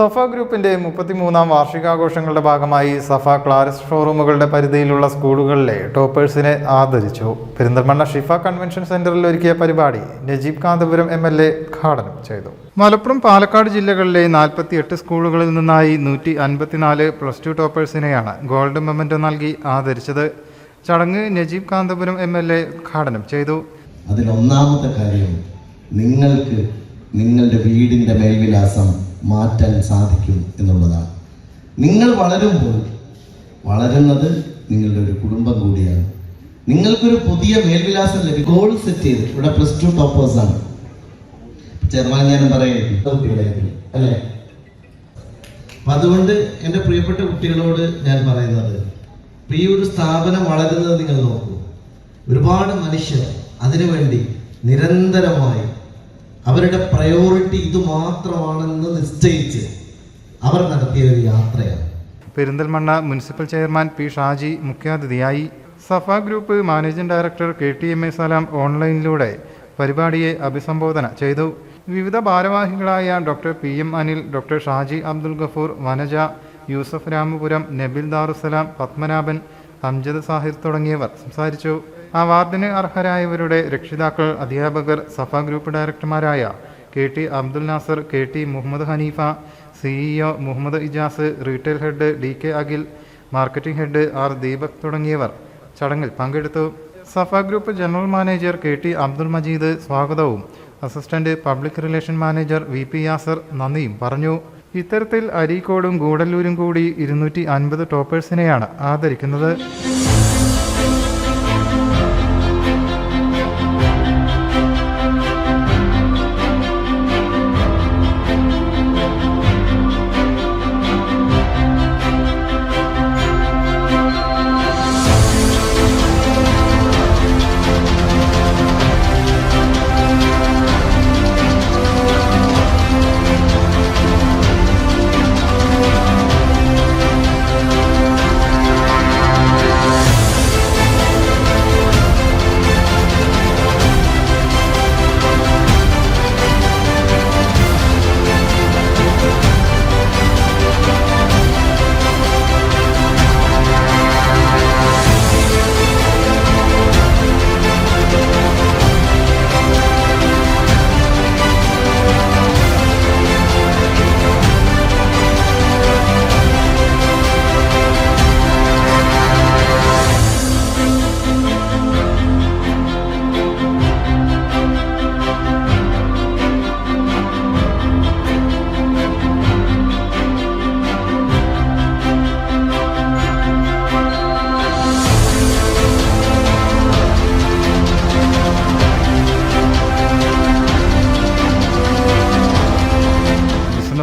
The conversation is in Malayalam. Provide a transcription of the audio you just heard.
സഫ ഗ്രൂപ്പിന്റെ മുപ്പത്തിമൂന്നാം വാർഷികാഘോഷങ്ങളുടെ ഭാഗമായി സഫ ക്ലാരസ് ഷോറൂമുകളുടെ പരിധിയിലുള്ള സ്കൂളുകളിലെ ടോപ്പേഴ്സിനെ ആദരിച്ചു. പെരിന്തൽമണ്ണ ഷിഫ കൺവെൻഷൻ സെന്ററിൽ ഒരുക്കിയ പരിപാടി Najeeb Kanthapuram M L A ഉദ്ഘാടനം ചെയ്തു. മലപ്പുറം പാലക്കാട് ജില്ലകളിലെ നാൽപ്പത്തിയെട്ട് സ്കൂളുകളിൽ നിന്നായി നൂറ്റി അൻപത്തിനാല് പ്ലസ് ടു ടോപ്പേഴ്സിനെയാണ് ഗോൾഡ് മെമ്മന്റോ നൽകി ആദരിച്ചത്. ചടങ്ങ് Najeeb Kanthapuram M L A ഉദ്ഘാടനം ചെയ്തു. അതിലൊന്നാമത്തെ കാര്യം നിങ്ങൾക്ക് നിങ്ങളുടെ വീടിന്റെ മേൽവിലാസം മാറ്റാൻ സാധിക്കും എന്നുള്ളതാണ്. നിങ്ങൾ വളരുമ്പോൾ വളരുന്നത് നിങ്ങളുടെ ഒരു കുടുംബം കൂടിയാണ്. നിങ്ങൾക്കൊരു പുതിയ മേൽവിലാസം ലഭിക്കും. ഗോൾ സെറ്റ് ചെയ്ത്. ഇവിടെ പ്ലസ് ടു ടോപ്പേഴ്സാണ് ചെറുവാൻ ഞാൻ പറയുന്നത് അല്ലേ? അപ്പം അതുകൊണ്ട് എന്റെ പ്രിയപ്പെട്ട കുട്ടികളോട് ഞാൻ പറയുന്നത് ഇപ്പം ഈ ഒരു സ്ഥാപനം വളരുന്നത് നിങ്ങൾ നോക്കൂ. ഒരുപാട് മനുഷ്യർ അതിനുവേണ്ടി നിരന്തരമായി അവരുടെ പ്രയോറിറ്റി ഇത് മാത്രമാണെന്ന് നിശ്ചയിച്ച് അവർ നടത്തിയ ഒരു യാത്രയാണ്. Perinthalmanna municipal chairman P Shaji മുഖ്യാതിഥിയായി Safa group managing director K T M A Salam ഓൺലൈനിലൂടെ പരിപാടിയെ അഭിസംബോധന ചെയ്തു. വിവിധ ഭാരവാഹികളായ doctor P M Anil doctor Shaji Abdul Gafoor Vanaja Yusuf Ramapuram Nabil Darussalam Padmanabhan Amjad Sahir തുടങ്ങിയവർ. സംസാരിച്ചു. അവാർഡിന് അർഹരായവരുടെ രക്ഷിതാക്കൾ അധ്യാപകർ Safa group ഡയറക്ടർമാരായ K T Abdul Nasar K T Muhammad Haneefa CEO Muhammad Ijas retail head D K Akhil marketing head R Deepak തുടങ്ങിയവർ ചടങ്ങിൽ പങ്കെടുത്തു. Safa group general manager K T Abdul Majeed സ്വാഗതവും. Assistant public relation manager V P Yasir നന്ദിയും പറഞ്ഞു. ഇത്തരത്തിൽ അരീക്കോടും ഗൂഡല്ലൂരും കൂടി ഇരുന്നൂറ്റി അൻപത് ടോപ്പേഴ്സിനെയാണ് ആദരിക്കുന്നത്.